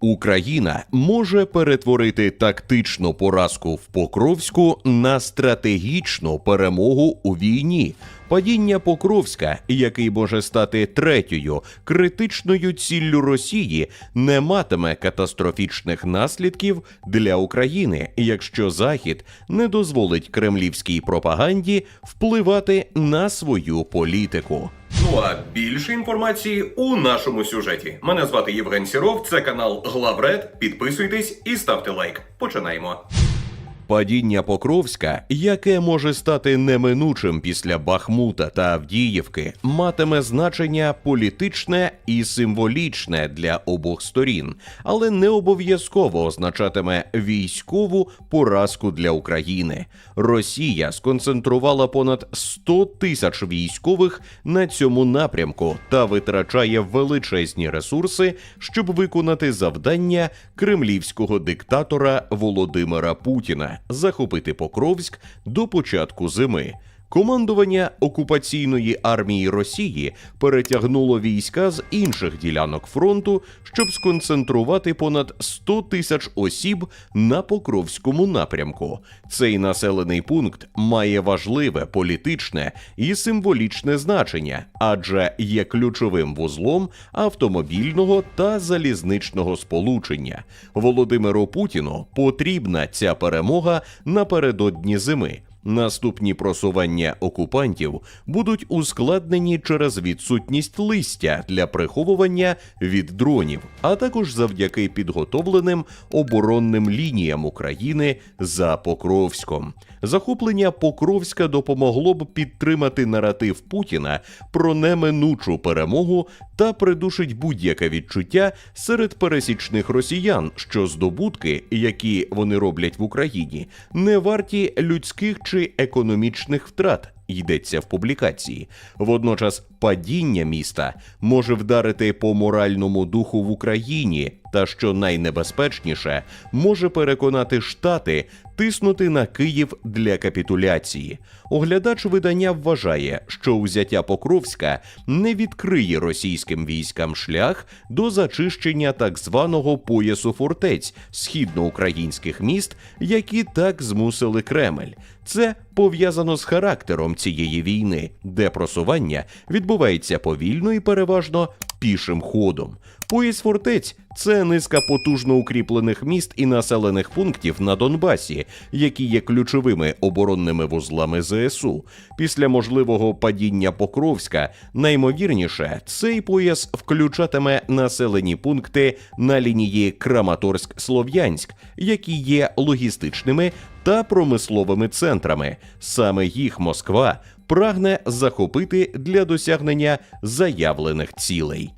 Україна може перетворити тактичну поразку в Покровську на стратегічну перемогу у війні. Падіння Покровська, який може стати третьою критичною ціллю Росії, не матиме катастрофічних наслідків для України, якщо Захід не дозволить кремлівській пропаганді впливати на свою політику. Ну а більше інформації у нашому сюжеті. Мене звати Євген Сіров. Це канал Главред. Підписуйтесь і ставте лайк. Починаємо. Падіння Покровська, яке може стати неминучим після Бахмута та Авдіївки, матиме значення політичне і символічне для обох сторін, але не обов'язково означатиме військову поразку для України. Росія сконцентрувала понад 100 тисяч військових на цьому напрямку та витрачає величезні ресурси, щоб виконати завдання кремлівського диктатора Володимира Путіна захопити Покровськ до початку зими. Командування окупаційної армії Росії перетягнуло війська з інших ділянок фронту, щоб сконцентрувати понад 100 тисяч осіб на Покровському напрямку. Цей населений пункт має важливе політичне і символічне значення, адже є ключовим вузлом автомобільного та залізничного сполучення. Володимиру Путіну потрібна ця перемога напередодні зими. Наступні просування окупантів будуть ускладнені через відсутність листя для приховування від дронів, а також завдяки підготовленим оборонним лініям України за Покровськом. Захоплення Покровська допомогло б підтримати наратив Путіна про неминучу перемогу та придушить будь-яке відчуття серед пересічних росіян, що здобутки, які вони роблять в Україні, не варті людських чи економічних втрат. Йдеться в публікації. Водночас падіння міста може вдарити по моральному духу в Україні, та що найнебезпечніше, може переконати штати тиснути на Київ для капітуляції. Оглядач видання вважає, що узяття Покровська не відкриє російським військам шлях до зачищення так званого поясу фортець східноукраїнських міст, які так змусили Кремль. Це пов'язано з характером цієї війни, де просування відбувається повільно і переважно пішим ходом. Пояс фортець це низка потужно укріплених міст і населених пунктів на Донбасі, які є ключовими оборонними вузлами ЗСУ. Після можливого падіння Покровська, наймовірніше, цей пояс включатиме населені пункти на лінії Краматорськ-Слов'янськ, які є логістичними та промисловими центрами. Саме їх Москва прагне захопити для досягнення заявлених цілей.